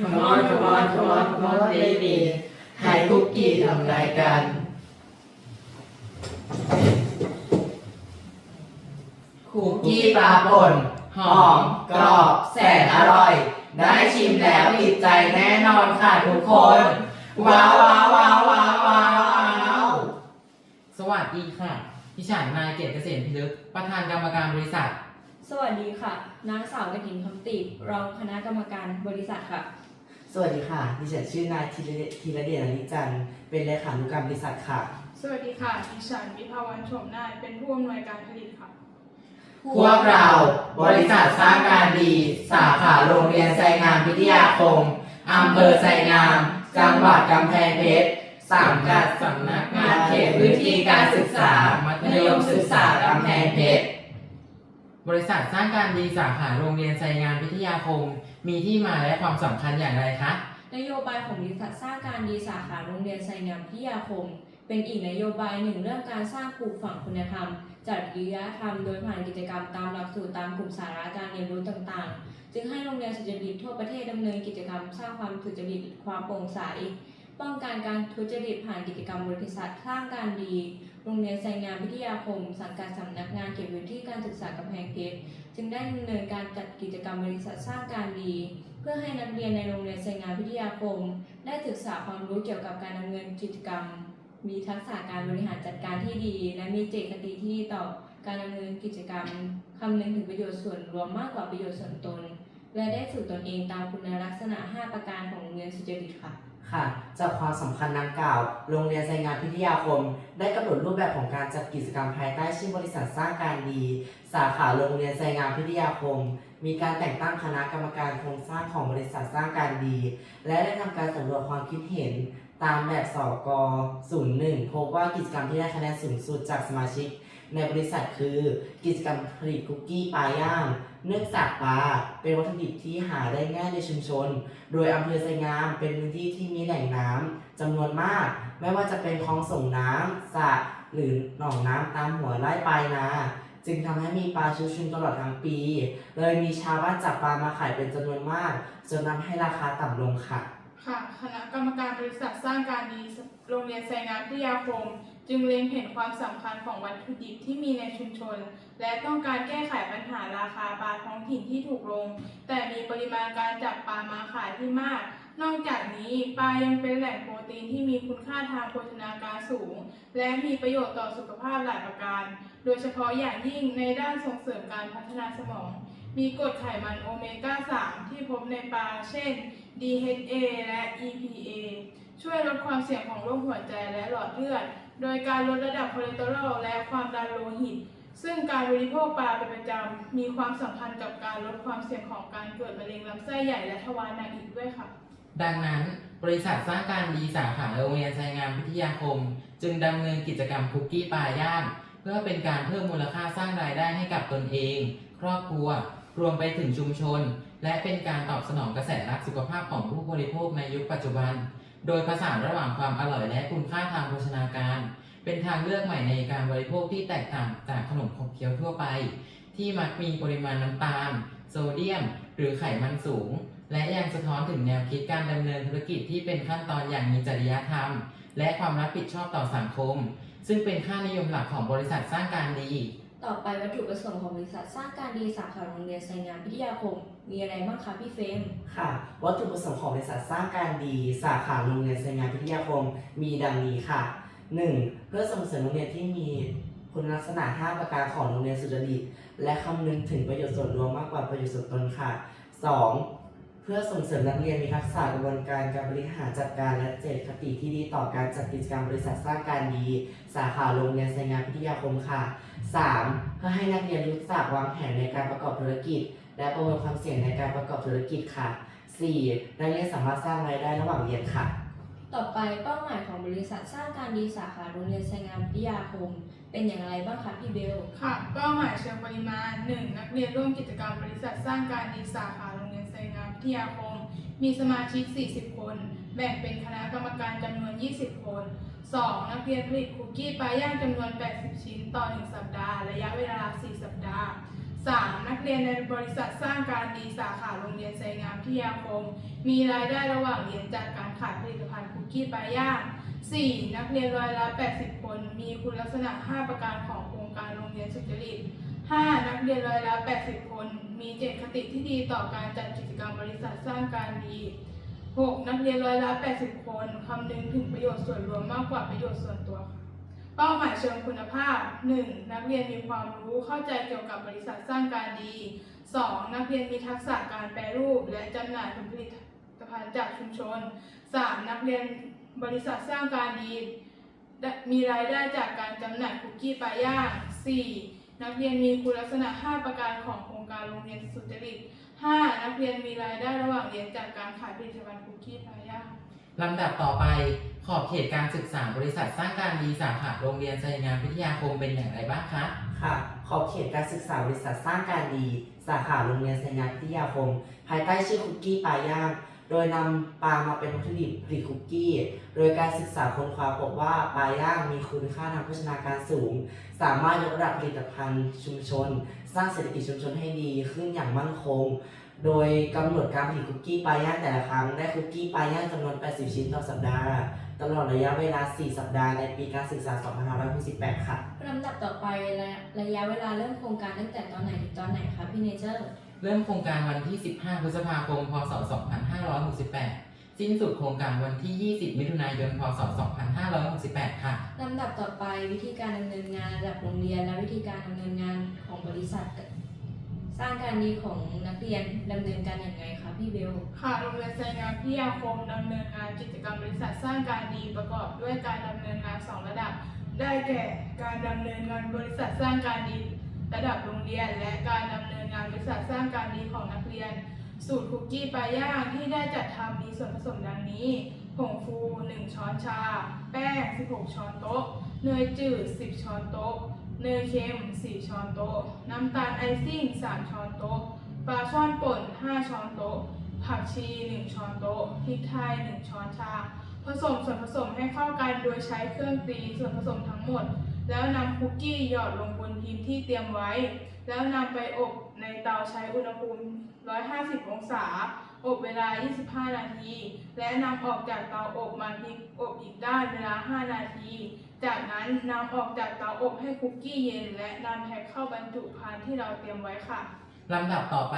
Come on come on come on come on baby ไข่คุกกี้ทำรายกันคุกกี้ปลาป่นหอมกรอบแสนอร่อย ได้ชิมแล้วติดใจแน่นอนค่ะทุกคน ว้าวว้าวว้าวว้าวว้าวสวัสดีค่ะดิฉันนายเกียรติเกษมพิลึกประธานกรรมการบริษัท สวัสดีค่ะ นางสาวกฐินคำติรองคณะกรรมการบริษัทค่ะ สวัสดีค่ะ ดิฉันชื่อนายธีรเดชธีรเดชอนิจันทร์เป็นเลขานุการบริษัทค่ะ สวัสดีค่ะดิฉันวิภาวันโฉมนาถเป็นผู้อำนวยการผลิตค่ะ พวกเราบริษัทสร้างการดี สาขาโรงเรียนไซงามพิทยาคมอำเภอไซงาม จังหวัดกำแพงเพชรสังกัดสำนักงานเขตพื้นที่การศึกษา มัธยมศึกษากำแพงเพชรบริษัทสร้างการดีสาขาโรงเรียนไซงานวิทยาคม มีที่มาและความสำคัญอย่างไรคะ นโยบายของบริษัทสร้างการดีสาขาโรงเรียนไซงามพิทยาคม เป็นอีกนโยบายหนึ่งเรื่องการสร้างปลูกฝังคุณธรรม จัดวิทยธรรมโดยผ่านกิจกรรมตามหลักสูตรตามกลุ่มสาระการเรียนรู้ต่างๆ จึงให้โรงเรียนสุจริตทั่วประเทศดำเนินกิจกรรมสร้างความสุจริตความโปร่งใส ป้องกันการทุจริตผ่านกิจกรรมบริษัทสร้างการดี โรงเรียนไซงามพิทยาคม สังกัดสำนักงานเขตพื้นที่การศึกษากำแพงเพชรจึงได้ดำเนินการจัดกิจกรรมบริษัทสร้างการดี เพื่อให้นักเรียนในโรงเรียนไซงามพิทยาคม ได้ศึกษาความรู้เกี่ยวกับการดำเนินกิจกรรม มีทักษะการบริหารจัดการที่ดี และมีเจตคติที่ดีต่อการดำเนินกิจกรรมคำนึงถึงประโยชน์ส่วนรวมมากกว่าประโยชน์ส่วนตน และได้ฝึกตนเองตามคุณลักษณะ 5 ประการของโรงเรียนสุจริตค่ะ ค่ะ จากความสำคัญดังกล่าว โรงเรียนไซงานพิทยาคม ได้กำหนดรูปแบบของการจัดกิจกรรมภายใต้ชื่อบริษัทสร้างการดี สาขาโรงเรียนไซงานพิทยาคม มีการแต่งตั้งคณะกรรมการโครงสร้างของบริษัทสร้างการดี และได้ทำการสำรวจความคิดเห็นตามแบบสก01พบว่ากิจกรรมที่ได้คะแนนสูงสุดจากสมาชิก ในบริษัทคือกิจกรรมผลิตคุกกี้ปลาย่าง เนื่องจากปลาเป็นวัตถุดิบที่หาได้ง่ายในชุมชน โดยอำเภอไซงามเป็นพื้นที่ที่มีแหล่งน้ำจำนวนมาก ไม่ว่าจะเป็นคลองส่งน้ำสระหรือหนองน้ำตามหัวไร่ปลายนา จึงทำให้มีปลาชุกชุมตลอดทั้งปี เลยมีชาวบ้านจับปลามาขายเป็นจำนวนมาก จนทำให้ราคาต่ำลงค่ะ ค่ะ คณะกรรมการบริษัทสร้างการดีโรงเรียนไซงามพิทยาคม จึงเล็งเห็นความสำคัญของวัตถุดิบที่มีในชุมชน และต้องการแก้ไข ถิ่นที่ถูกลง แต่มีปริมาณการจับปลามาขายที่มาก นอกจากนี้ปลายังเป็นแหล่งโปรตีนที่มีคุณค่าทางโภชนาการสูง และมีประโยชน์ต่อสุขภาพหลายประการ โดยเฉพาะอย่างยิ่งในด้านส่งเสริมการพัฒนาสมอง มีกรดไขมันโอเมก้า 3 ที่พบในปลาเช่น DHA และ EPA ช่วยลดความเสี่ยงของโรคหัวใจและหลอดเลือด โดยการลดระดับคอเลสเตอรอลและความดันโลหิต ซึ่งการบริโภคปลาเป็นประจำมีความสัมพันธ์กับการลดความเสี่ยงของการเกิดมะเร็งลำไส้ใหญ่และทวารหนักอีกด้วยค่ะ ดังนั้นบริษัทสร้างการดีสาขาโรงเรียนไซงามวิทยาคม จึงดำเนินกิจกรรมคุกกี้ปลาย่างเพื่อเป็นการเพิ่มมูลค่าสร้างรายได้ให้กับตนเอง ครอบครัว รวมไปถึงชุมชน และเป็นการตอบสนองกระแสรักสุขภาพของผู้บริโภคในยุคปัจจุบัน โดยผสานระหว่างความอร่อยและคุณค่าทางโภชนาการ เป็นทางเลือกใหม่ในการบริโภคที่แตกต่างจากขนมขบเคี้ยวทั่วไป ที่มักมีปริมาณน้ำตาล โซเดียม หรือไขมันสูง และยังสะท้อนถึงแนวคิดการดำเนินธุรกิจที่เป็นขั้นตอนอย่างมีจริยธรรม และความรับผิดชอบต่อสังคม ซึ่งเป็นค่านิยมหลักของบริษัทสร้างการดี ต่อไปวัตถุประสงค์ของบริษัทสร้างการดีสาขาโรงเรียนไซงามพิทยาคม มีอะไรบ้างคะพี่เฟรมค่ะ วัตถุประสงค์ของบริษัทสร้างการดี สาขาโรงเรียนไซงานพิทยาคม มีดังนี้ค่ะ 1. เพื่อส่งเสริมโรงเรียนที่มีคุณลักษณะ 5 ประการของโรงเรียนสุจริต และคำนึงถึงประโยชน์ส่วนรวมมากกว่าประโยชน์ส่วนตนค่ะ 2. เพื่อส่งเสริมนักเรียนมีทักษะกระบวนการการบริหารจัดการและเจตคติที่ดีต่อการจัดกิจกรรมบริษัทสร้างการดี สาขาโรงเรียนไซงานพิทยาคมค่ะ 3. เพื่อให้นักเรียนรู้จักวางแผนในการประกอบธุรกิจ และประเมินความเสี่ยงในการประกอบธุรกิจค่ะ 4. นักเรียนสามารถสร้างรายได้ระหว่างเรียนค่ะ ต่อไปเป้าหมายของบริษัทสร้างการดีสาขาโรงเรียนไซงามพิยาคม เป็นอย่างไรบ้างคะพี่เบล ค่ะเป้าหมายเชิงปริมาณ 1. นักเรียนร่วมกิจกรรมบริษัทสร้างการดีสาขาโรงเรียนไซงามพิทยาคม มีสมาชิก 40 คน แบ่งเป็นคณะกรรมการจำนวน 20 คน 2. นักเรียนผลิตคุกกี้ปลาย่างจำนวน 80 ชิ้นต่อ 1 สัปดาห์ ระยะเวลา 4 สัปดาห์ 3. นักเรียนในบริษัทสร้างการดีสาขาโรงเรียนไซงามพิยาคม มีรายได้ระหว่างเรียนจากการขายผลิตภัณฑ์คุกกี้ปลาย่าง 4. นักเรียนร้อยละ 80 คน มีคุณลักษณะ 5 ประการของโครงการโรงเรียนสุจริต 5. นักเรียนร้อยละ 80 คน มีเจตคติที่ดีต่อการจัดกิจกรรมบริษัทสร้างการดี 6. นักเรียนร้อยละ 80 คน คำนึงถึงประโยชน์ส่วนรวมมากกว่าประโยชน์ส่วนตัว เป้าหมาย เชิงคุณภาพ 1. นักเรียนมีความรู้เข้าใจเกี่ยวกับบริษัทสร้างการดี 2. นักเรียนมีทักษะการแปรรูป และจำหน่ายผลผลิตภัณฑ์จากชุมชน 3. นักเรียนบริษัทสร้างการดีได้มีรายได้จากการจำหน่ายคุกกี้ปลาย่าง 4. นักเรียนมีคุณลักษณะ 5 ประการของโครงการโรงเรียนสุจริต 5. นักเรียนมีรายได้ระหว่างเรียนจากการขายผลิตภัณฑ์คุกกี้ปลาย่าง ลำดับต่อไปขอบเขตการศึกษาบริษัทสร้างการดีสาขาโรงเรียนไซงามวิทยาคมเป็นอย่างไรบ้างคะค่ะ ขอบเขตการศึกษาบริษัทสร้างการดี สาขาโรงเรียนไซงานวิทยาคม ภายใต้ชื่อคุกกี้ปลาย่างโดยนำปลามาเป็นวัตถุดิบผลิตคุกกี้ โดยการศึกษาค้นคว้าพบว่าปลาย่างมีคุณค่าทางโภชนาการสูง สามารถยกระดับผลิตภัณฑ์ชุมชน สร้างเศรษฐกิจชุมชนให้ดีขึ้นอย่างมั่นคง โดยกำหนดการผลิตคุกกี้ปลาย่างแต่ละครั้ง ได้คุกกี้ปลาย่างจำนวน 80 ชิ้นต่อสัปดาห์ ตลอดระยะเวลา 4 สัปดาห์ในปีการศึกษา 2568 ค่ะ ลำดับต่อไประระยะเวลาเริ่มโครงการตั้งแต่ตอนไหนถึงตอนไหนคะพี่เนเจอร์ เริ่มโครงการวันที่ 15 พฤษภาคม พศ 2568 สิ้นสุดโครงการวันที่ 20 มิถุนายน พศ 2568 ค่ะ ลำดับต่อไปวิธีการดำเนินงานระดับโรงเรียนและวิธีการดำเนินงานของบริษัท สร้างการดีของนักเรียนดำเนินการอย่างไรคะพี่เบล ค่ะโรงเรียนไซงามพิทยาคมดำเนินงานกิจกรรมบริษัทสร้างการดีประกอบด้วยการดำเนินงานสองระดับ ได้แก่การดำเนินงานบริษัทสร้างการดีระดับโรงเรียน และการดำเนินงานบริษัทสร้างการดีของนักเรียน สูตรคุกกี้ปลาย่างที่ได้จัดทำมีส่วนผสมดังนี้ผงฟู 1 ช้อนชา แป้ง 16 ช้อนโต๊ะ เนยจืด 10 ช้อนโต๊ะ เนยเค็ม 4 ช้อนโต๊ะ น้ำตาลไอซิ่ง 3 ช้อนโต๊ะ ปลาช่อนป่น 5 ช้อนโต๊ะ ผักชี 1 ช้อนโต๊ะ พริกไทย 1 ช้อนชา ผสมส่วนผสมให้เข้ากันโดยใช้เครื่องตีส่วนผสมทั้งหมด แล้วนำคุกกี้หยอดลงบนพิมพ์ที่เตรียมไว้ แล้วนำไปอบในเตาใช้อุณหภูมิ 150 องศา อบเวลา 25 นาที และนำออกจากเตาอบมาพลิกอบอีกด้านเวลา 5 นาที จากนั้นนำออกจากเตาอบให้คุกกี้เย็น และนำแพ็คเข้าบรรจุภัณฑ์ที่เราเตรียมไว้ค่ะ ลำดับต่อไป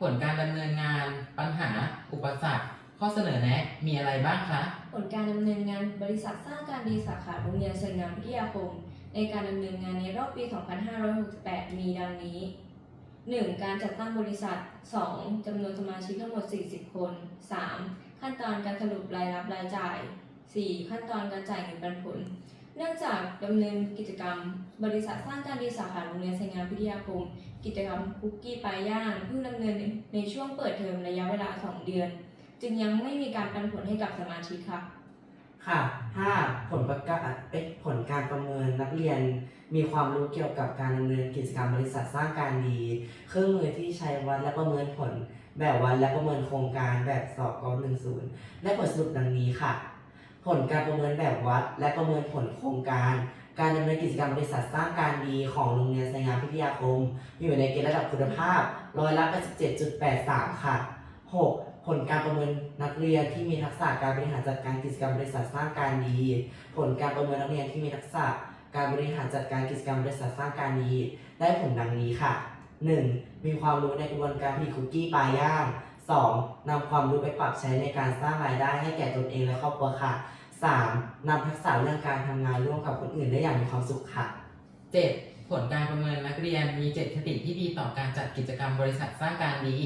ผลการดำเนินงาน ปัญหา อุปสรรค ข้อเสนอแนะมีอะไรบ้างคะ ผลการดำเนินงานบริษัทสร้างการดีสาขาโรงเรียนเซนงามวิทยาคม ในการดำเนินงานในรอบปี 2568 มีดังนี้ 1. การจัดตั้งบริษัท 2. จำนวนสมาชิกทั้งหมด 40 คน 3. ขั้นตอนการสรุปรายรับรายจ่าย 4. ขั้นตอนการจ่ายเงินปันผล เนื่องจากดำเนินกิจกรรม บริษัทสร้างการดีสาขาโรงเรียนไซงามพิทยาคม กิจกรรมคุกกี้ปลาย่างเพิ่งดำเนินในช่วงเปิดเทอมระยะเวลา 2 เดือน จึงยังไม่มีการปันผลให้กับสมาชิกค่ะ ค่ะ 5. ผลประกาศเอ๊ะผลการประเมินนักเรียน มีความรู้เกี่ยวกับการดำเนินกิจกรรมบริษัทสร้างการดี เครื่องมือที่ใช้วัดและประเมินผล แบบวัดและประเมินโครงการแบบสอบกอ10และผลสรุปดังนี้ค่ะ ผลการประเมินแบบวัด และประเมินผลโครงการ การดำเนินกิจกรรมบริษัทสร้างการดีของโรงเรียนไซงามพิทยาคม อยู่ในเกณฑ์ระดับคุณภาพร้อยละ87.83 ค่ะ 6. ผลการประเมินนักเรียนที่มีทักษะการบริหารจัดการกิจกรรมบริษัทสร้างการดี ผลการประเมินนักเรียนที่มีทักษะการบริหารจัดการกิจกรรมบริษัทสร้างการดี ได้ผลดังนี้ค่ะ 1. มีความรู้ในกระบวนการผลิตคุกกี้ปลาย่าง 2. นำความรู้ไปปรับใช้ในการสร้างรายได้ให้แก่ตนเองและครอบครัวค่ะ 3. นำทักษะเรื่องการทำงานร่วมกับคนอื่นได้อย่างมีความสุขค่ะ 7. ผลการประเมินนักเรียนมีเจตคติที่ดีต่อการจัดกิจกรรมบริษัทสร้างการดี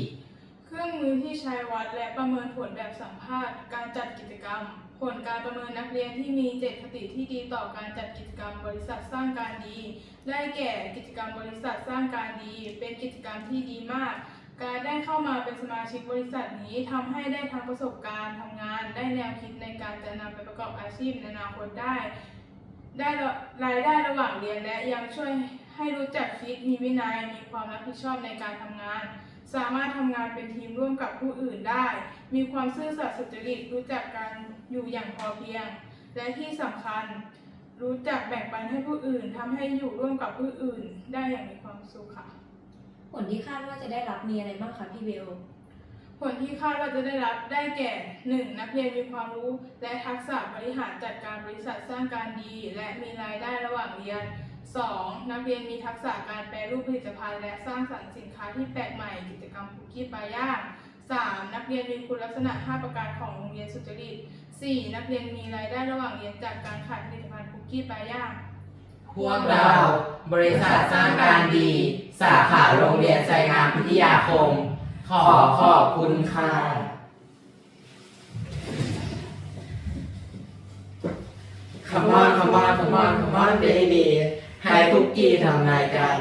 เครื่องมือที่ใช้วัดและประเมินผลแบบสัมภาษณ์ การจัดกิจกรรม ผลการประเมินนักเรียนที่มีเจตคติที่ดีต่อการจัดกิจกรรมบริษัทสร้างการดี ได้แก่กิจกรรมบริษัทสร้างการดี เป็นกิจกรรมที่ดีมาก การได้เข้ามาเป็นสมาชิกบริษัทนี้ทำให้ได้ทั้งประสบการณ์ทำงาน ได้แนวคิดในการจะนำไปประกอบอาชีพในอนาคตได้ ได้รายได้ระหว่างเรียนและยังช่วยให้รู้จักคิดมีวินัย มีความรับผิดชอบในการทำงาน สามารถทำงานเป็นทีมร่วมกับผู้อื่นได้ มีความซื่อสัตย์สุจริตรู้จักการอยู่อย่างพอเพียง และที่สำคัญ รู้จักแบ่งปันให้ผู้อื่นทำให้อยู่ร่วมกับผู้อื่น ได้อย่างมีความสุขค่ะ ผลที่คาดว่าจะได้รับมีอะไรบ้างคะพี่เบล ผลที่คาดว่าจะได้รับได้แก่ 1. นักเรียนมีความรู้ และทักษะบริหารจัดการบริษัทสร้างการดี และมีรายได้ระหว่างเรียน 2. นักเรียนมีทักษะการแปรรูปผลิตภัณฑ์ และสร้างสรรค์สินค้าที่แปลกใหม่กิจกรรมคุกกี้ปลาย่าง 3. นักเรียนมีคุณลักษณะ 5 ประการของโรงเรียนสุจริต 4. นักเรียนมีรายได้ระหว่างเรียนจากการขายผลิตภัณฑ์คุกกี้ปลาย่าง พวกเราบริษัทสร้างการดี สาขาโรงเรียนใจงามพิทยาคม ขอขอบคุณค่ะ Come on come on come on come on baby ให้คุกกี้ทำนายกัน